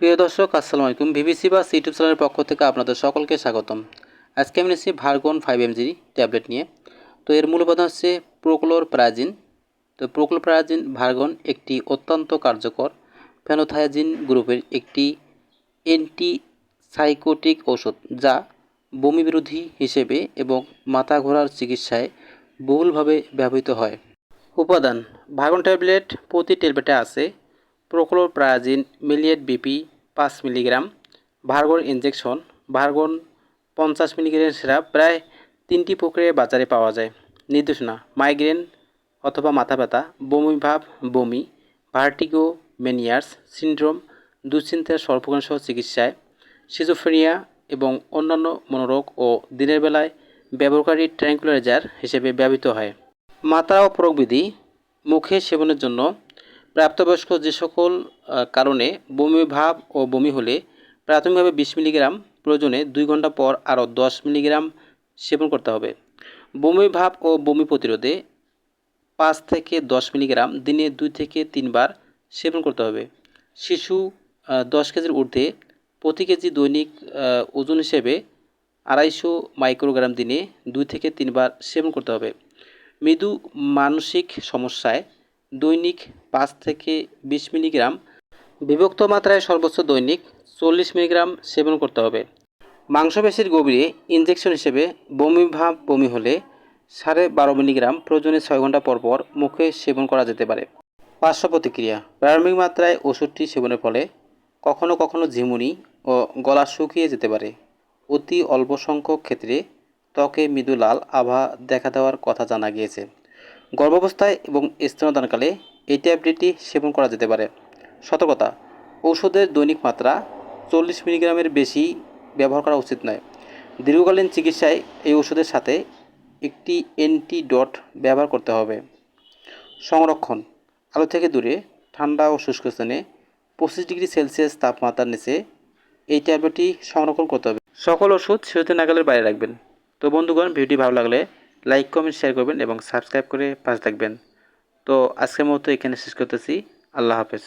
প্রিয় দর্শক, আসসালামু আলাইকুম। বিবিসি বা ইউটিউব চ্যানেলের পক্ষ থেকে আপনাদের সকলকে স্বাগতম। আজকে আমি নিচ্ছি ভার্গন ফাইভ এমজি ট্যাবলেট নিয়ে। তো এর মূল উপাদান হচ্ছে প্রোক্লোর প্রাজিন তো প্রোক্লোর প্রাজিন ভার্গন একটি অত্যন্ত কার্যকর ফেনোথায়াজিন গ্রুপের একটি অ্যান্টি সাইকোটিক ঔষধ যা বমি বিরোধী হিসেবে এবং মাথা ঘোরার চিকিৎসায় বহুলভাবে ব্যবহৃত হয়। উপাদান, ভার্গন ট্যাবলেট প্রতি ট্যাবলেটে আছে প্রোক্লোপ্রাজিন মিলিয়েট বিপি পাঁচ মিলিগ্রাম, ভার্গন ইঞ্জেকশন ভার্গন পঞ্চাশ মিলিগ্রাম সিরাপ প্রায় তিনটি প্রক্রিয়ায় বাজারে পাওয়া যায়। নির্দেশনা, মাইগ্রেন অথবা মাথা ব্যথা, বমি ভাব, বমি ভার্টিগো মেনিয়ার্স সিন্ড্রোম দুশ্চিন্তার সর্বকাংশ চিকিৎসায় সিজোফ্রেনিয়া এবং অন্যান্য মনোরোগ ও দিনের বেলায় ব্যবহারকারী ট্র্যাঙ্কুলাইজার হিসেবে ব্যবহৃত হয়। মাত্রা ও প্রয়োগবিধি মুখে সেবনের জন্য প্রাপ্তবয়স্ক যে সকল কারণে বমি ভাব ও বমি হলে প্রাথমিকভাবে বিশ মিলিগ্রাম প্রয়োজনে দুই ঘণ্টা পর আরও দশ মিলিগ্রাম সেবন করতে হবে। বমি ভাব ও বমি প্রতিরোধে পাঁচ থেকে দশ মিলিগ্রাম দিনে দুই থেকে তিনবার সেবন করতে হবে। শিশু দশ কেজির ঊর্ধ্বে প্রতি কেজি দৈনিক ওজন হিসেবে আড়াইশো মাইক্রোগ্রাম দিনে দুই থেকে তিনবার সেবন করতে হবে। মৃদু মানসিক সমস্যায় দৈনিক পাঁচ থেকে বিশ মিলিগ্রাম। বিভক্ত মাত্রায় সর্বোচ্চ দৈনিক চল্লিশ মিলিগ্রাম সেবন করতে হবে। মাংসপেশির গভীরে ইনজেকশন হিসেবে বমি ভাব বমি হলে সাড়ে বারো মিলিগ্রাম প্রয়োজনে ছয় ঘণ্টা পর পর মুখে সেবন করা যেতে পারে। পার্শ্ব প্রতিক্রিয়া, প্রারম্ভিক মাত্রায় ওষুধটি সেবনের ফলে কখনো কখনো ঝিমুনি ও গলা শুকিয়ে যেতে পারে। অতি অল্প সংখ্যক ক্ষেত্রে ত্বকে মৃদু লাল আভা দেখা দেওয়ার কথা জানা গিয়েছে। গর্ভাবস্থায় এবং স্তনদানকালে এই ট্যাবলেটটি সেবন করা যেতে পারে। সতর্কতা, ঔষধের দৈনিক মাত্রা চল্লিশ মিলিগ্রামের বেশি ব্যবহার করা উচিত নয়। দীর্ঘকালীন চিকিৎসায় এই ওষুধের সাথে একটি অ্যান্টিডট ব্যবহার করতে হবে। সংরক্ষণ, আলো থেকে দূরে, ঠান্ডা ও শুষ্ক স্থানে পঁচিশ ডিগ্রি সেলসিয়াস তাপমাত্রার নিচে এই ট্যাবলেটটি সংরক্ষণ করতে হবে। সকল ওষুধ শিশুদের নাগালের বাইরে রাখবেন। তো বন্ধুগণ, ভিডিওটি ভালো লাগলে লাইক কমেন্ট শেয়ার করবেন এবং সাবস্ক্রাইব করে পাশে থাকবেন। তো আজকের মতো এখানে শেষ করতেছি। আল্লাহ হাফেজ।